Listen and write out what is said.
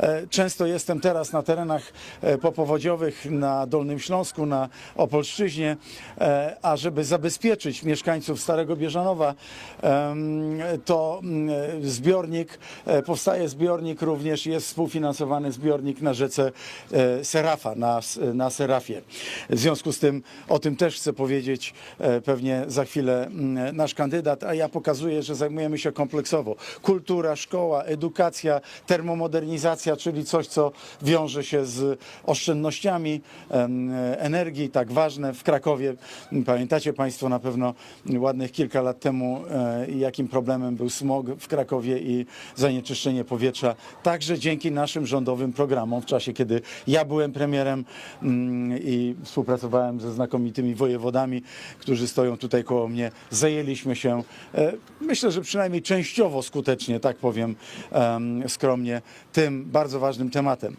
E, Często jestem teraz na terenach e, popowodziowych na Dolnym Śląsku, na Opolszczyźnie, e, a żeby zabezpieczyć mieszkańców Starego Bieżanowa, to mm, zbiornik, powstaje zbiornik również, jest współfinansowany zbiornik na rzece Serafa, na, na Serafie. W związku z tym o tym też chcę powiedzieć pewnie za chwilę mm, nasz kandydat, a ja pokazuję, że zajmujemy się kompleksowo. Kultura, szkoła, edukacja, termomodernizacja, czyli coś, co wiąże się z oszczędnościami energii, tak ważne w Krakowie. Pamiętacie Państwo na pewno ładnych kilka lat temu, e, jakim problemem był smog w Krakowie i zanieczyszczenie powietrza. Także dzięki naszym rządowym programom w czasie, kiedy ja byłem premierem mm, i współpracowałem ze znakomitymi wojewodami, którzy stoją tutaj koło mnie, zajęliśmy się, e, myślę, że przynajmniej częściowo skutecznie, tak powiem em, skromnie, tym bardzo ważnym tematem.